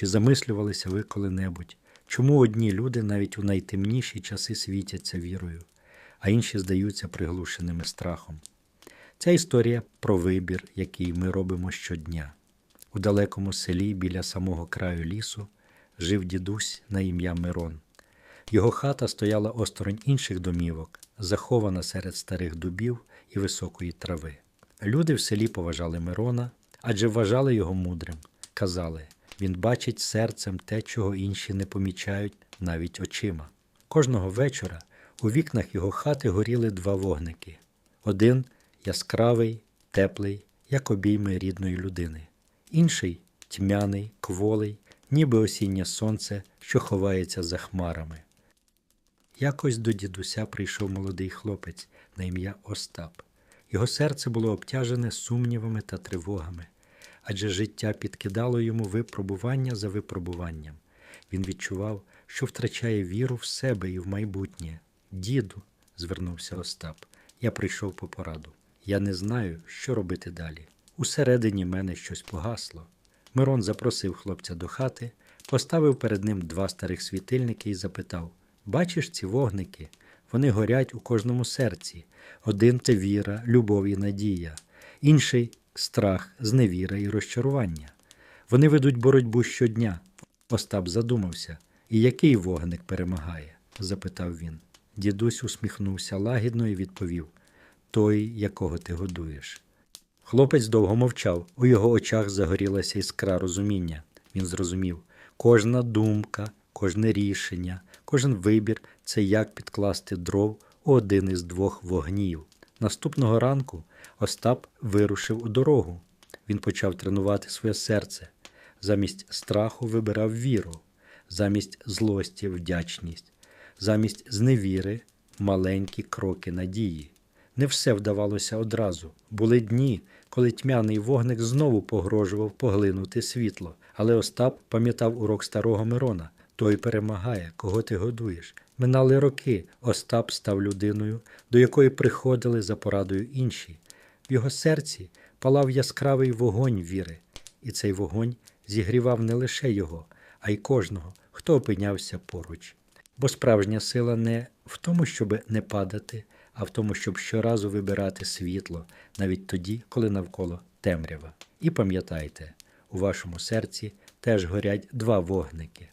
Чи замислювалися ви коли-небудь, чому одні люди навіть у найтемніші часи світяться вірою, а інші здаються приглушеними страхом? Ця історія про вибір, який ми робимо щодня. У далекому селі біля самого краю лісу жив дідусь на ім'я Мирон. Його хата стояла осторонь інших домівок, захована серед старих дубів і високої трави. Люди в селі поважали Мирона, адже вважали його мудрим. Казали, він бачить серцем те, чого інші не помічають навіть очима. Кожного вечора у вікнах його хати горіли два вогники. Один яскравий, теплий, як обійми рідної людини, інший тьмяний, кволий, ніби осіннє сонце, що ховається за хмарами. Якось до дідуся прийшов молодий хлопець на ім'я Остап. Його серце було обтяжене сумнівами та тривогами, адже життя підкидало йому випробування за випробуванням. Він відчував, що втрачає віру в себе і в майбутнє. Діду, звернувся Остап, я прийшов по пораду. Я не знаю, що робити далі. Усередині мене щось погасло. Мирон запросив хлопця до хати, поставив перед ним два старих світильники і запитав: Бачиш ці вогники? Вони горять у кожному серці. Один це віра, любов і надія, інший страх, зневіра і розчарування. Вони ведуть боротьбу щодня. Остап задумався. І який вогник перемагає? запитав він. Дідусь усміхнувся лагідно і відповів той, якого ти годуєш. Хлопець довго мовчав, у його очах загорілася іскра розуміння. Він зрозумів, кожна думка, кожне рішення, кожен вибір це як підкласти дров у один із двох вогнів. Наступного ранку Остап вирушив у дорогу. Він почав тренувати своє серце. Замість страху вибирав віру, замість злості вдячність, замість зневіри маленькі кроки надії. Не все вдавалося одразу. Були дні, коли тьмяний вогник знову погрожував поглинути світло. Але Остап пам'ятав урок старого Мирона той перемагає, кого ти годуєш. Минали роки. Остап став людиною, до якої приходили за порадою інші. В його серці палав яскравий вогонь віри, і цей вогонь зігрівав не лише його, а й кожного, хто опинявся поруч. Бо справжня сила не в тому, щоб не падати, а в тому, щоб щоразу вибирати світло, навіть тоді, коли навколо темрява. І пам'ятайте, у вашому серці теж горять два вогники.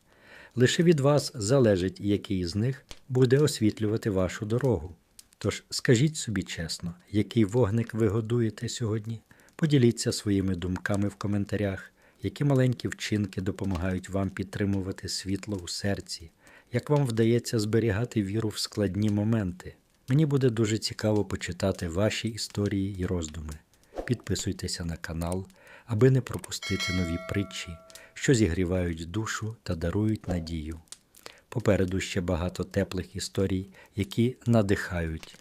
Лише від вас залежить, який з них буде освітлювати вашу дорогу. Тож скажіть собі чесно, який вогник ви годуєте сьогодні? Поділіться своїми думками в коментарях, які маленькі вчинки допомагають вам підтримувати світло у серці, як вам вдається зберігати віру в складні моменти. Мені буде дуже цікаво почитати ваші історії і роздуми. Підписуйтеся на канал, аби не пропустити нові притчі, що зігрівають душу та дарують надію. Попереду ще багато теплих історій, які надихають